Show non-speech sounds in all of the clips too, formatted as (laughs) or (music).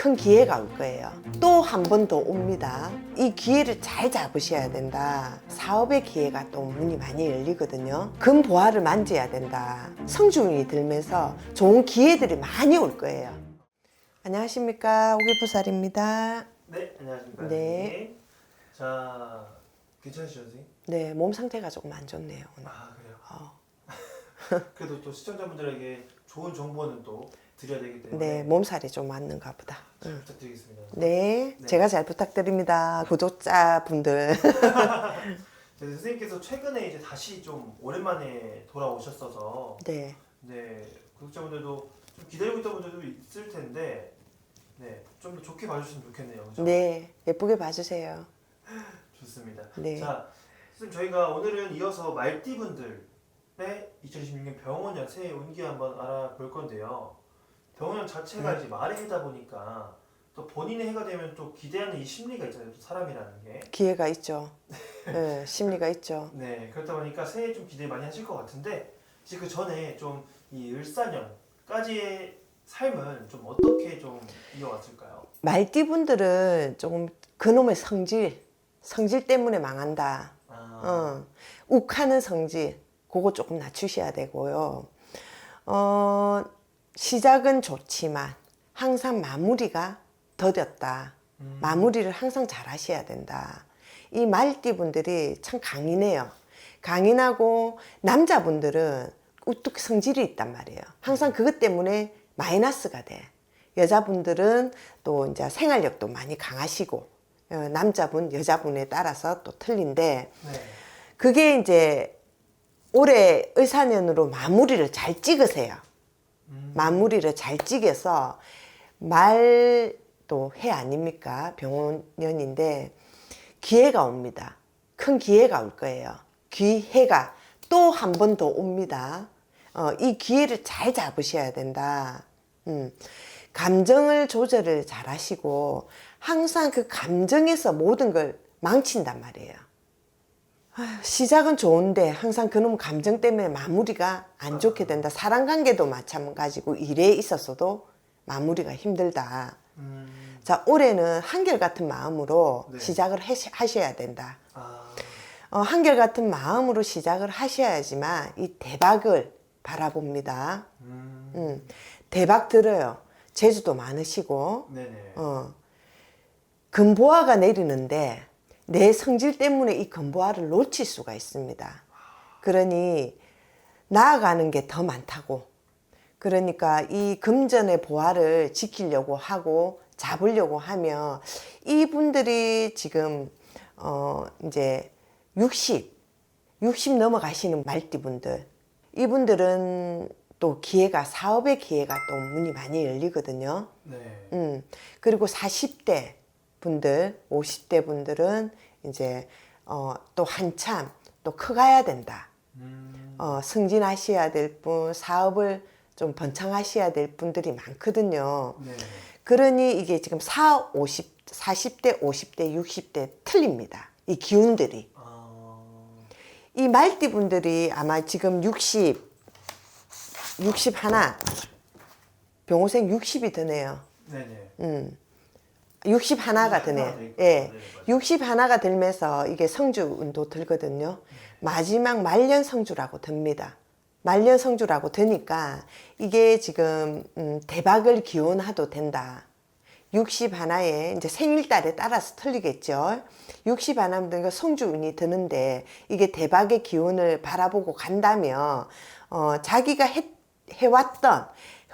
큰 기회가 올 거예요. 또 한 번 더 옵니다. 이 기회를 잘 잡으셔야 된다. 사업의 기회가 또 문이 많이 열리거든요. 금보화를 만져야 된다. 성주운이 들면서 좋은 기회들이 많이 올 거예요. 안녕하십니까. 오기부살입니다. 네, 안녕하십니까. 네. 자, 괜찮으시죠, 선생님? 네, 몸 상태가 조금 안 좋네요. 오늘. 아, 그래요. 어, (laughs) 그래도 또 시청자분들에게 좋은 정보는 또 드려야 되기 때문에 네, 몸살이 좀 왔는가 보다. 잘 응. 부탁드리겠습니다. 네, 네. 제가 잘 부탁드립니다. 구독자분들. (laughs) 네, 선생님께서 최근에 이제 다시 좀 오랜만에 돌아오셨어서 네, 네, 구독자분들도 좀 기다리고 있던 분들도 있을 텐데 네, 좀 더 좋게 봐주시면 좋겠네요. 그죠? 네, 예쁘게 봐주세요. (laughs) 좋습니다. 네. 자, 선생님 저희가 오늘은 이어서 말띠분들의 2026년 병원년 새해 운기 한번 알아볼 건데요. 병원년 자체가 네. 이제 말의 해다 보니까 또 본인의 해가 되면 또 기대하는 이 심리가 있잖아요. 또 사람이라는 게. 기회가 있죠. 네, 심리가 있죠. 네, 그렇다 보니까 새해 좀 기대 많이 하실 것 같은데 이제 그 전에 좀 이 을사년까지의 삶은 좀 어떻게 좀 이어왔을까요? 말띠분들은 조금 그놈의 성질, 성질 때문에 망한다. 아, 어, 욱하는 성질, 그거 조금 낮추셔야 되고요. 어, 시작은 좋지만 항상 마무리가 더뎠다. 음, 마무리를 항상 잘 하셔야 된다. 이 말띠분들이 참 강인해요. 강인하고 남자분들은 우뚝 성질이 있단 말이에요. 항상 그것 때문에 마이너스가 돼. 여자분들은 또 이제 생활력도 많이 강하시고 어, 남자분, 여자분에 따라서 또 틀린데 네. 그게 이제 올해 을사년으로 마무리를 잘 찍으세요. 음, 마무리를 잘 찍어서 말도 해 아닙니까? 병원년인데 기회가 옵니다. 큰 기회가 올 거예요. 기회가 또 한 번 더 옵니다. 어, 이 기회를 잘 잡으셔야 된다. 음, 감정을 조절을 잘 하시고 항상 그 감정에서 모든 걸 망친단 말이에요. 시작은 좋은데 항상 그놈 감정 때문에 마무리가 안 좋게 된다. 사람 관계도 마찬가지고 일에 있어서도 마무리가 힘들다. 음, 자, 올해는 한결같은 마음으로 네. 시작을 하시- 하셔야 된다. 아, 어, 한결같은 마음으로 시작을 하셔야지만 이 대박을 바라봅니다. 음, 음, 대박 들어요. 재주도 많으시고, 네네. 어, 금보화가 내리는데 내 성질 때문에 이 금보화를 놓칠 수가 있습니다. 그러니 나아가는 게 더 많다고. 그러니까 이 금전의 보화를 지키려고 하고 잡으려고 하면 이분들이 지금 어 이제 60, 60 넘어가시는 말띠분들 이분들은 또 기회가 사업의 기회가 또 문이 많이 열리거든요. 네. 음, 그리고 40대 분들, 50대 분들은 이제 어, 또 한참 또 커가야 된다. 음, 어, 승진하셔야 될 분, 사업을 좀 번창하셔야 될 분들이 많거든요. 네. 그러니 이게 지금 4, 50, 40대, 50대, 60대 틀립니다. 이 기운들이. 아, 이 말띠 분들이 아마 지금 60, 60 하나, 병호생 60이 드네요. 네네. 음. 60 하나가 드네. 있구나. 예. 네, 맞아요. 60 하나가 들면서 이게 성주 운도 들거든요. 마지막 말년 성주라고 듭니다. 말년 성주라고 드니까 이게 지금 음, 대박을 기원하도 된다. 60 하나에 이제 생일달에 따라서 틀리겠죠. 60 하나면 그 성주 운이 드는데 이게 대박의 기운을 바라보고 간다면 어, 자기가 해, 해왔던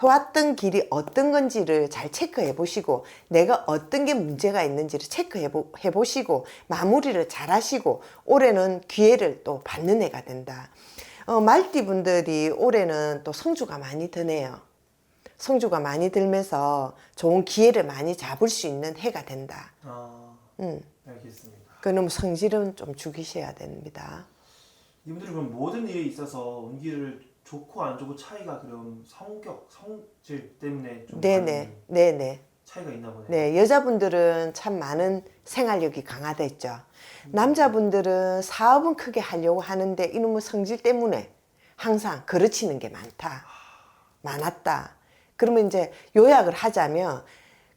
해왔던 길이 어떤 건지를 잘 체크해 보시고 내가 어떤 게 문제가 있는지를 체크해 보, 보시고 마무리를 잘 하시고 올해는 기회를 또 받는 해가 된다. 어, 말띠 분들이 올해는 또 성주가 많이 드네요. 성주가 많이 들면서 좋은 기회를 많이 잡을 수 있는 해가 된다. 아, 음. 알겠습니다. 그럼 성질은 좀 죽이셔야 됩니다. 이분들이 그럼 모든 일에 있어서 운기를 좋고 안 좋고 차이가 그럼 성격, 성질 때문에 좀 네네, 많은 네네. 차이가 있나 보네요. 네, 여자분들은 참 많은 생활력이 강하댔죠. 남자분들은 사업은 크게 하려고 하는데 이놈의 성질 때문에 항상 그르치는 게 많다. 많았다. 그러면 이제 요약을 하자면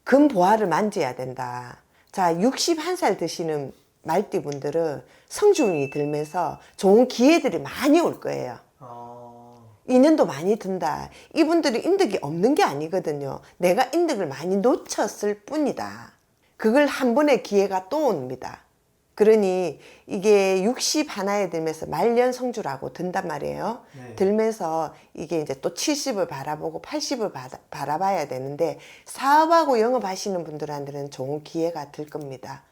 금보화를 만져야 된다. 자, 61살 드시는 말띠분들은 성주운이 들면서 좋은 기회들이 많이 올 거예요. 아, 인연도 많이 든다. 이분들이 인덕이 없는 게 아니거든요. 내가 인덕을 많이 놓쳤을 뿐이다. 그걸 한 번의 기회가 또 옵니다. 그러니 이게 60 하나에 들면서 말년 성주라고 든단 말이에요. 네. 들면서 이게 이제 또 70을 바라보고 80을 바라 봐야 되는데 사업하고 영업하시는 분들한테는 좋은 기회가 들 겁니다.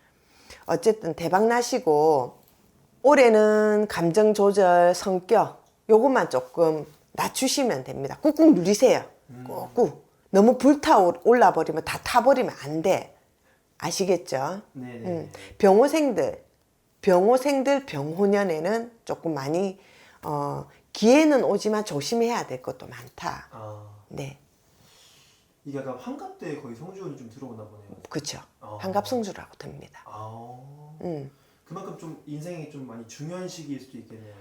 어쨌든 대박 나시고 올해는 감정 조절, 성격 요것만 조금 낮추시면 됩니다. 꾹꾹 누리세요. 꾹꾹. 너무 불타 올라 버리면 다 타버리면 안 돼. 아시겠죠? 네네. 음, 병호생들, 병호생들 병호년에는 조금 많이 어, 기회는 오지만 조심해야 될 것도 많다. 아, 네, 이게 약간 환갑 때 거의 성주운이 좀 들어오나 보네요. 그렇죠. 어. 환갑 성주라고 듭니다. 아, 음, 그만큼 좀 인생이 좀 많이 중요한 시기일 수도 있겠네요.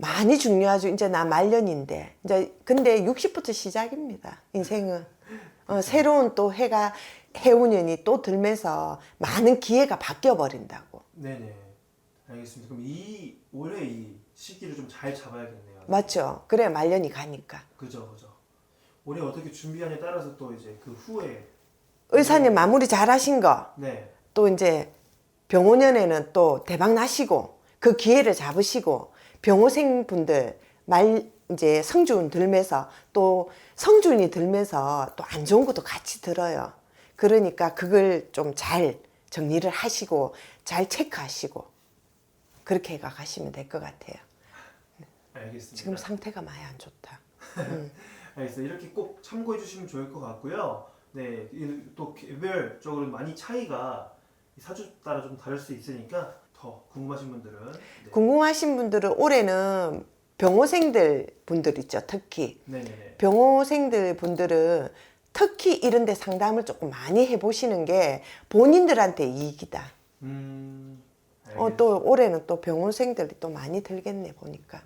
많이 중요하죠. 이제 나 말년인데 이제 근데 60부터 시작입니다. 인생은 어, 새로운 또 해가 해운년이 또 들면서 많은 기회가 바뀌어 버린다고. 네네. 알겠습니다. 그럼 이 올해 이 시기를 좀 잘 잡아야겠네요. 맞죠? 그래 말년이 가니까. 그죠, 그죠. 올해 어떻게 준비하냐에 따라서 또 이제 그 후에 의사님 마무리 잘하신 거. 네, 또 이제 병호년에는 또 대박 나시고 그 기회를 잡으시고 병호생 분들 말 이제 성주운 들면서 또 성주운이 들면서 또 안 좋은 것도 같이 들어요. 그러니까 그걸 좀 잘 정리를 하시고 잘 체크하시고 그렇게 가 가시면 될 것 같아요. 알겠습니다. 지금 상태가 많이 안 좋다. (laughs) 알겠습니다. 이렇게 꼭 참고해 주시면 좋을 것 같고요. 네, 이또 개별적으로 많이 차이가 이 사주 따라 좀 다를 수 있으니까 더 궁금하신 분들은 네. 궁금하신 분들은 올해는 병호생들 분들 있죠, 특히. 네네네. 병호생들 분들은 특히 이런 데 상담을 조금 많이 해보시는 게 본인들한테 이익이다. 음, 어, 또 올해는 또 병호생들이 또 많이 들겠네, 보니까.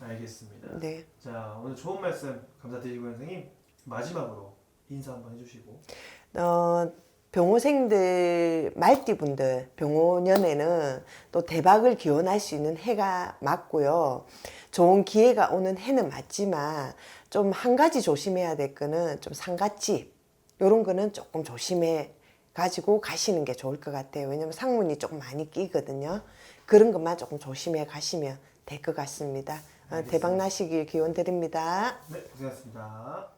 알겠습니다. 네. 자, 오늘 좋은 말씀 감사드리고 선생님 마지막으로 인사 한번 해주시고. 어, 병호생들, 말띠분들, 병호년에는 또 대박을 기원할 수 있는 해가 맞고요. 좋은 기회가 오는 해는 맞지만 좀 한 가지 조심해야 될 거는 좀 상갓집, 요런 거는 조금 조심해 가지고 가시는 게 좋을 것 같아요. 왜냐면 상문이 조금 많이 끼거든요. 그런 것만 조금 조심해 가시면 될 것 같습니다. 어, 대박 나시길 기원 드립니다. 네, 고생하셨습니다.